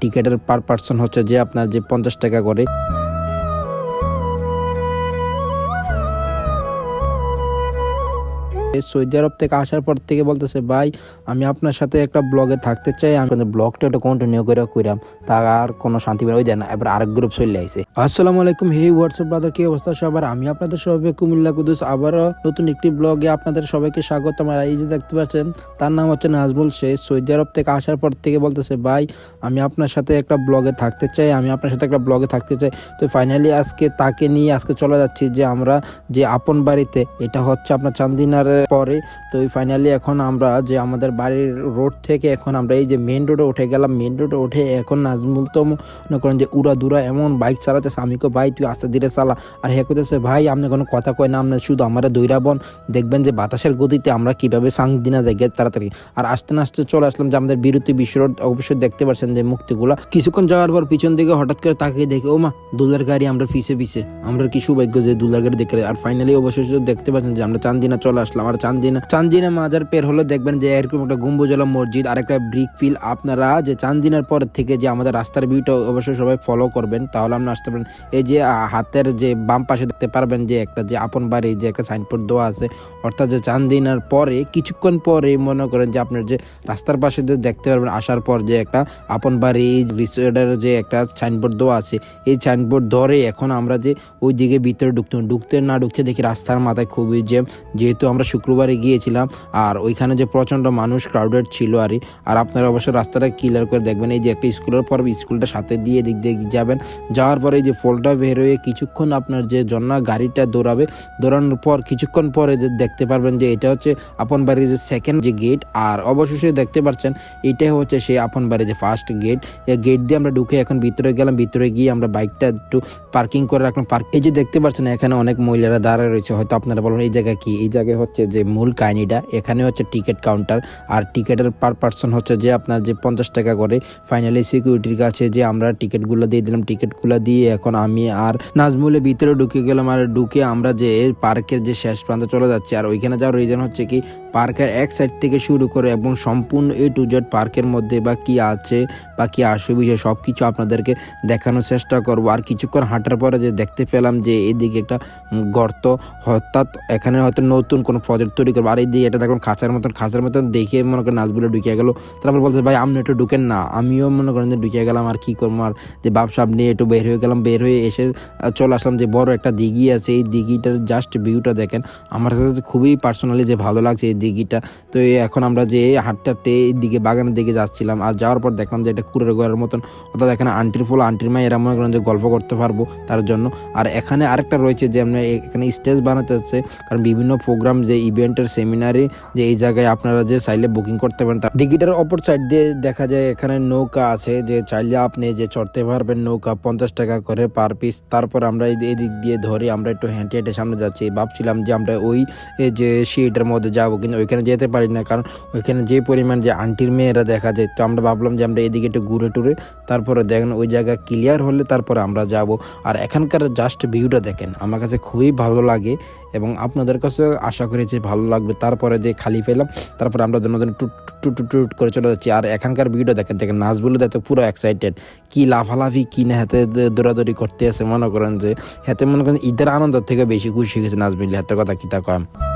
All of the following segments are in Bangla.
টিকিটের পার পার্সন হচ্ছে যে আপনার যে পঞ্চাশ টাকা করে সৌদি আরব থেকে আসার পর থেকে বলতেছে, ভাই, আমি আপনার সাথে একটা ব্লগে থাকতে চাই, আমি কিন্তু ব্লগটা একটা কন্টিনিউ করে কইরাম। তার আর কোনো শান্তি বের ওই দেয় না। এবার আরেক গ্রুপ চলে আইছে। আসসালামু আলাইকুম, হে হোয়াটসঅ্যাপ ব্রাদার কি অবস্থা সবার? আমি আপনাদের সবাই কুমিল্লা কুদুস, আবারও নতুন একটি ব্লগে আপনাদের সবাইকে স্বাগত। আর এই যে দেখতে পাচ্ছেন, তার নাম হচ্ছে নাজবুল সে সৌদি আরব থেকে আসার পর থেকে বলতেছে, ভাই, আমি আপনার সাথে একটা ব্লগে থাকতে চাই, আমি আপনার সাথে একটা ব্লগে থাকতে চাই। তো ফাইনালি আজকে তাকে নিয়ে আজকে চলে যাচ্ছি যে আমরা যে আপন বাড়িতে, এটা হচ্ছে আপনার চান্দিনার পরে। তো ফাইনালি এখন আমরা যে আমাদের বাড়ির রোড থেকে এখন আমরা এই যে মেন রোডে উঠে গেলাম মেন রোডে উঠে এখন নাজমুল তো মনে করেন যে উড়া দুরা এমন বাইক চালাতেছে, আমি কো ভাই, তুই আস্তে ধীরে চালা। আর হ্যাঁ করতেছে ভাই, আপনি কোনো কথা কয় না, আপনি শুধু আমরা দৈরাবন দেখবেন যে বাতাসের গতিতে আমরা কীভাবে সাং দিনা যাই তাড়াতাড়ি। আর আস্তে আস্তে চলে আসলাম যে আমাদের বিরতি বিশ্ব রোড, অবশ্যই দেখতে পাচ্ছেন যে মুক্তিগুলা। কিছুক্ষণ যাওয়ার পর পিছন দিকে হঠাৎ করে তাকিয়ে দেখে ও মা দুলার গাড়ি আমরা পিছে পিছে। আমরা কি সৌভাগ্য যে দুলার গাড়ি দেখে আর ফাইনালি অবশ্যই দেখতে পাচ্ছেন যে আমরা চান্দিনা চলে আসলাম। আর চান্দিনা চান্দিনা মাজার পের হলে দেখবেন যে এরকম একটা গম্বুজলা মসজিদ আর একটা ব্রিক ফিল আপনারা যে চান্দিনার পর থেকে যে আমাদের রাস্তার ভিউটা অবশ্যই সবাই ফলো করবেন, তাহলে আপনি আসতে পারেন এই যে হাতের যে বাম পাশে দেখতে পারবেন যে একটা যে আপন বাড়ি, যে একটা সাইনবোর্ড দেওয়া আছে, অর্থাৎ যে চান্দিনার পরে, কিছুক্ষণ পরে মনে করেন যে আপনার যে রাস্তার পাশে যে দেখতে পারবেন, আসার পর যে একটা আপন বাড়ি রিসোর্টের যে একটা সাইনবোর্ড দেওয়া আছে, এই সাইনবোর্ড ধরে এখন আমরা যে ওই দিকে ভিতরে ঢুকতে ঢুকতে না ঢুকতে দেখি রাস্তার মাথায় খুবই জ্যাম। যেহেতু আমরা শুক্রবারে গিয়েছিলাম, আর ওইখানে যে প্রচণ্ড মানুষ ক্রাউডেড ছিল, আর আর আপনারা অবশ্যই রাস্তাটা ক্লিয়ার করে দেখবেন, এই যে একটা স্কুলের পর স্কুলটা সাথে দিয়ে দিক দিয়ে যাবেন, যাওয়ার পরে এই যে ফলটা বের হয়ে কিছুক্ষণ আপনার যে জন্না গাড়িটা দৌড়াবে, দৌড়ানোর পর কিছুক্ষণ পরে দেখতে পারবেন যে এটা হচ্ছে আপন বাড়ির যে সেকেন্ড যে গেট আর অবশেষে দেখতে পাচ্ছেন এটাই হচ্ছে সেই আপন বাড়ির যে ফার্স্ট গেট এই গেট দিয়ে আমরা ঢুকে এখন ভিতরে গেলাম, ভিতরে গিয়ে আমরা বাইকটা একটু পার্কিং করে রাখলাম পার্ক এই যে দেখতে পাচ্ছেন এখানে অনেক মহিলারা দাঁড়ায় রয়েছে, হয়তো আপনারা বলবেন, এই জায়গা কি? এই জায়গায় হচ্ছে যে মূল কাহিনীটা, এখানে হচ্ছে টিকিট কাউন্টার। আর টিকিটের পার পার্সন হচ্ছে যে আপনার যে পঞ্চাশ টাকা করে ফাইনালি সিকিউরিটির কাছে যে আমরা টিকিটগুলো দিয়ে দিলাম, টিকিটগুলো দিয়ে এখন আমি আর নাজমুলের ভিতরে ঢুকে গেলাম। আর ঢুকে আমরা যে পার্কের যে শেষ প্রান্তে চলে যাচ্ছি। আর ওইখানে যাওয়ার রিজন হচ্ছে কি পার্কের এক সাইড থেকে শুরু করে এবং সম্পূর্ণ এ টু জেড পার্কের মধ্যে বা কি আছে বা কি আসে বিষয় সব কিছু আপনাদেরকে দেখানোর চেষ্টা করব। আর কিছুক্ষণ হাঁটার পরে যে দেখতে পেলাম যে এদিকে একটা গর্ত অর্থাৎ এখানে হয়তো নতুন কোনো প্রজেক্ট তৈরি করব। আর এইদিকে এটা দেখুন খাঁচার মতন খাঁচার মতন দেখে মনে করেন নাচগুলো ঢুকিয়ে গেলো। তারপর বলতে ভাই, আপনি একটু ঢুকেন না। আমিও মনে করেন যে ঢুকিয়ে গেলাম, আর কি করব? আর যে বাপসাপ নিয়ে একটু বের হয়ে গেলাম। বের হয়ে এসে চলে আসলাম যে বড় একটা দিঘি আছে। এই দিঘিটার জাস্ট ভিউটা দেখেন। আমার কাছে খুবই পার্সোনালি যে ভালো লাগছে এই দিঘিটা। তো এখন আমরা যে এই দিকে বাগানের দিকে যাচ্ছিলাম আর যাওয়ার পর দেখলাম যে এটা কুড়ের ঘরের মতন। অর্থাৎ এখানে আন্টির ফুল, আন্টির মা এরা মনে করেন যে গল্প করতে পারব তার জন্য। আর এখানে আরেকটা রয়েছে যে আমরা এখানে স্টেজ বানাতে হচ্ছে। কারণ বিভিন্ন প্রোগ্রাম যে ইভেন্টের সেমিনারে যে এই জায়গায় আপনারা যে চাইলে বুকিং করতে পারেন তার দিঘিটার অপর সাইড দিয়ে দেখা যায় এখানে নৌকা আছে যে চাইলে আপনি যে চড়তে পারবেন নৌকা পঞ্চাশ টাকা করে পার পিস তারপর আমরা এই দিক দিয়ে ধরে আমরা একটু হেঁটে হেঁটে সামনে যাচ্ছি। ভাবছিলাম যে আমরা ওই যে সিঁড়িটার মধ্যে যাব কিন্তু ওইখানে যেতে পারি না। কারণ ওইখানে যে পরিমাণ যে আন্টির মেয়েরা দেখা যায়, তো আমরা ভাবলাম যে আমরা এদিকে একটু ঘুরে টুরে, তারপরে দেখেন ওই জায়গা ক্লিয়ার হলে তারপরে আমরা যাব। আর এখানকার জাস্ট ভিউটা দেখেন, আমার কাছে খুবই ভালো লাগে এবং আপনাদের কাছে আশা করি যে ভালো লাগবে। তারপরে যে খালি পেলাম, তারপরে আমরা দুজন টুট টুট টুট করে চলে যাচ্ছি। আর এখানকার ভিডিও দেখেন দেখেন নাচগুলো দেখতে পুরো এক্সাইটেড কি লাফালাফি, কি না হাতে দৌড়াদৌড়ি করতে আছে মনে করেন যে, হাতে মনে করেন ঈদের আনন্দ থেকে বেশি খুশি হয়ে গেছে নাচ মিলে হাতের কথা কি তা কয়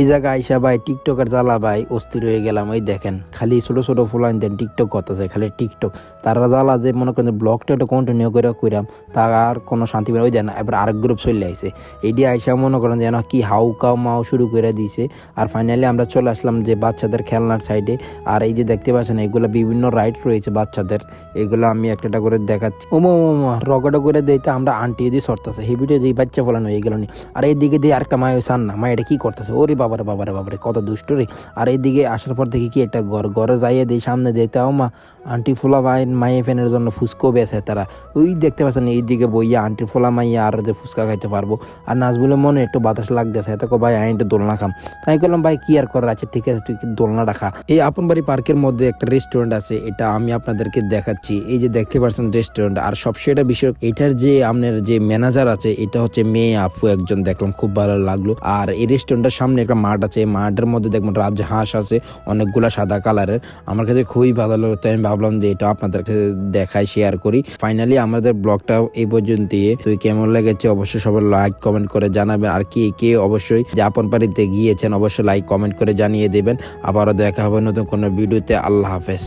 এই জায়গায় আইসা ভাই টিকটকের জ্বালা ভাই, অস্থির হয়ে গেলাম ওই দেখেন। খালি ছোট ছোট ফুলাইন দেন টিকটক করতেছে, খালি টিকটক। তারা জ্বালা যে মনে করেন ব্লগটা একটু কন্টিনিউ করে কইরাম, তার আর কোনো শান্তি পাই ওই দেন এবার আরেক গ্রুপ চলে আইছে। এইটি আইসা মনে করেন যেন কি হাউ কাউ মাও শুরু করে দিছে। আর ফাইনালি আমরা চলে আসলাম যে বাচ্চাদের খেলনার সাইডে আর এই যে দেখতে পাচ্ছেন, এগুলো বিভিন্ন রাইড রয়েছে বাচ্চাদের। এগুলো আমি একটা করে দেখাচ্ছি। ওমা ওমা রগটা করে দিতে আমরা আন্টি দিয়ে সরতেছে হেবিটে দিয়ে বাচ্চা ফলানো হয়ে গেল আর এইদিকে দিয়ে আরেকটা মায় সান না মা এটা কি করতেছে? ওরে বাবারে বাবারে বাবারে, কত দুষ্ট রে। আর এইদিকে আসার পর দেখি কি একটা ঘর, ঘরে যাইয়ে দিই, সামনে দিতে ও মা, আন্টি ফুলা ভাই, মাইয়ে ফ্যানের জন্য ফুসকো বেছে তারা। ওই দেখতে পাচ্ছেন, এইদিকে বইয়া আন্টি ফুলা মাইয়া আর যে ফুচকা খাইতে পারব। আর নাচগুলো মনে একটু বাতাস লাগতেছে, এত ভাই আমি একটু দোলনা খাম। তাই করলাম ভাই, কি আর করার আছে? ঠিক আছে, তুই কি দোলনা রাখা। এই আপনবাড়ি পার্কের মধ্যে একটা রেস্টুরেন্ট আছে, এটা আমি আপনাদেরকে দেখাচ্ছি। এই যে দেখতে পাচ্ছেন রেস্টুরেন্ট আর সবচেয়ে এটা বিষয়, এটার যে আপনার যে ম্যানেজার আছে, এটা হচ্ছে মেয়ে, আপু একজন, দেখলাম খুব ভালো লাগল। আর এই রেস্টুরেন্টের সামনে একটা মাঠ আছে, এই মাঠের মধ্যে দেখবেন রাজহাঁস আছে, অনেকগুলা সাদা কালারের। আমার কাছে খুবই ভালো লাগল, তাই আমি ভাবলাম যে এটা আপনাদের কাছে দেখাই শেয়ার করি। ফাইনালি আমাদের ব্লগটা এই পর্যন্ত তুই কেমন লেগেছে, অবশ্যই সবাই লাইক কমেন্ট করে জানাবেন। আর কে কে অবশ্যই যে আপন বাড়িতে গিয়েছেন, অবশ্যই লাইক কমেন্ট করে জানিয়ে দেবেন। আবারও দেখা হবে নতুন কোনো ভিডিওতে। আল্লাহ হাফেজ।